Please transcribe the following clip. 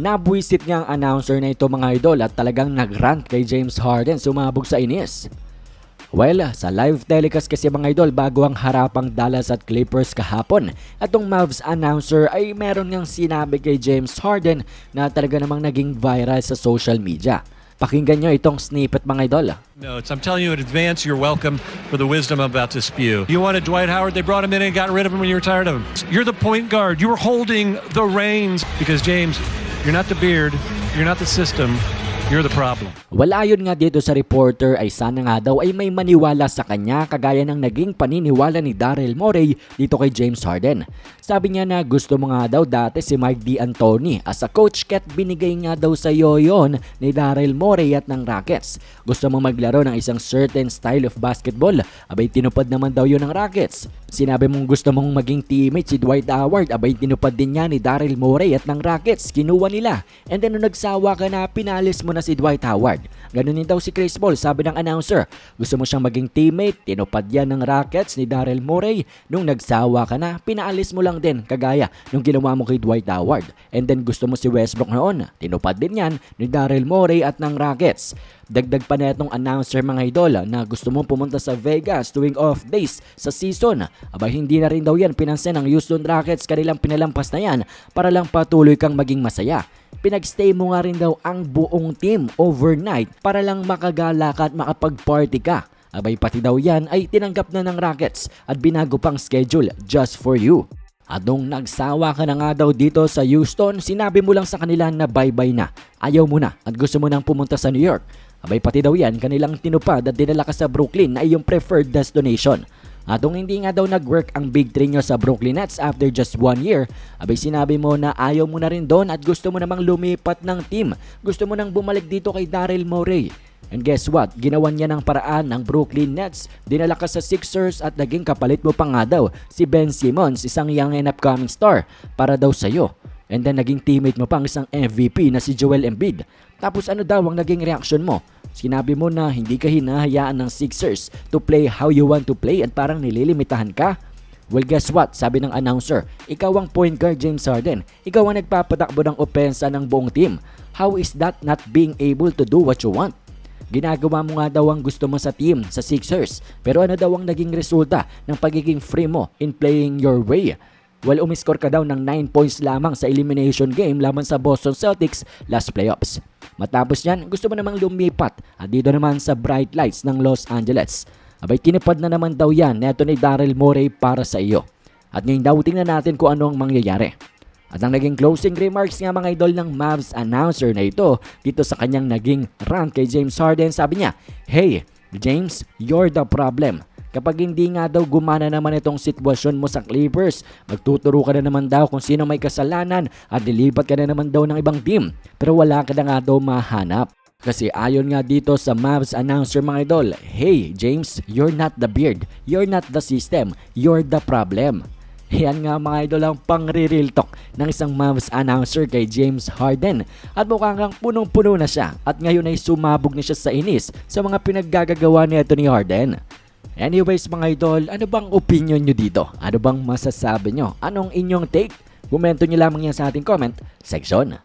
Nabwisit nga ang announcer na ito mga idol at talagang nagrant kay James Harden sumabog sa inis. Well, sa live telecast kasi mga idol bago ang harapang Dallas at Clippers kahapon, atong Mavs announcer ay meron niyang sinabi kay James Harden na talaga namang naging viral sa social media. Pakinggan nyo itong snippet mga idol. notes. I'm telling you in advance, you're welcome for the wisdom I'm about to spew. You wanted Dwight Howard, they brought him in and got rid of him when you were tired of him. You're the point guard. You were holding the reins because, James, you're not the beard, you're not the system, you're the problem. Wala yun nga dito sa reporter ay sana nga daw ay may maniwala sa kanya kagaya ng naging paniniwala ni Daryl Morey dito kay James Harden. Sabi niya na gusto mo nga daw dati si Mike D'Antoni as a coach ket binigay nga daw sa iyo yon ni Daryl Morey at ng Rockets. Gusto mo maglaro ng isang certain style of basketball, abay tinupad naman daw yun ng Rockets. Sinabi mong gusto mong maging teammate si Dwight Howard, abay tinupad din niya ni Daryl Morey at ng Rockets, kinuha nila. And then nung nagsawa ka na, pinalis mo na si Dwight Howard. Ganun din daw si Chris Paul, sabi ng announcer. Gusto mo siyang maging teammate, tinupad yan ng Rockets ni Daryl Morey. Nung nagsawa ka na, pinaalis mo lang din, kagaya nung ginawa mo kay Dwight Howard. And then gusto mo si Westbrook noon, tinupad din yan ni Daryl Morey at ng Rockets. Dagdag pa na itong announcer mga idol na gusto mong pumunta sa Vegas tuwing off days sa season. Aba hindi na rin daw yan pinansin ng Houston Rockets kanilang pinalampas na yan para lang patuloy kang maging masaya. Pinagstay mo nga rin daw ang buong team overnight para lang makagala ka at makapag-party ka. Abay pati daw yan ay tinanggap na ng Rockets at binago pang schedule just for you. At nung nagsawa ka na nga daw dito sa Houston, sinabi mo lang sa kanila na bye-bye na. Ayaw mo na at gusto mo nang pumunta sa New York. Abay pati daw yan kanilang tinupad at dinala ka sa Brooklyn na iyong preferred destination. At kung hindi nga daw nag-work ang Big 3 nyo sa Brooklyn Nets after just one year, abay sinabi mo na ayaw mo na rin doon at gusto mo namang lumipat ng team. Gusto mo nang bumalik dito kay Daryl Morey. And guess what? Ginawan niya ng paraan ng Brooklyn Nets. Dinala ka sa Sixers at naging kapalit mo pa nga daw si Ben Simmons, isang young and upcoming star, para daw sa'yo. And then naging teammate mo pang isang MVP na si Joel Embiid. Tapos ano daw ang naging reaction mo? Sinabi mo na hindi ka hinahayaan ng Sixers to play how you want to play at parang nililimitahan ka? Well, guess what? Sabi ng announcer, ikaw ang point guard James Harden. Ikaw ang nagpapatakbo ng opensa ng buong team. How is that not being able to do what you want? Ginagawa mo nga daw ang gusto mo sa team, sa Sixers. Pero ano daw ang naging resulta ng pagiging free mo in playing your way? Well, umiskor ka daw ng 9 points lamang sa elimination game laban sa Boston Celtics last playoffs. Matapos yan, gusto mo namang lumipat at dito naman sa Bright Lights ng Los Angeles. Abay tinipad na naman daw yan neto ni Daryl Morey para sa iyo. At ngayon daw tingnan natin kung ano ang mangyayari. At ang naging closing remarks nga mga idol ng Mavs announcer na ito dito sa kanyang naging rant kay James Harden sabi niya, Hey James, you're the problem. Kapag hindi nga daw gumana naman itong sitwasyon mo sa Clippers, magtuturo ka na naman daw kung sino may kasalanan at lilipat ka na naman daw ng ibang team. Pero wala ka na nga daw mahanap. Kasi ayon nga dito sa Mavs announcer mga idol, Hey James, you're not the beard, you're not the system, you're the problem. Yan nga mga idol ang pang-real talk ng isang Mavs announcer kay James Harden. At mukhang kang punong-puno na siya at ngayon ay sumabog na siya sa inis sa mga pinaggagawa ni Anthony Harden. Anyways mga idol, ano bang opinion nyo dito? Ano bang masasabi nyo? Anong inyong take? Komento nyo lamang yan sa ating comment section.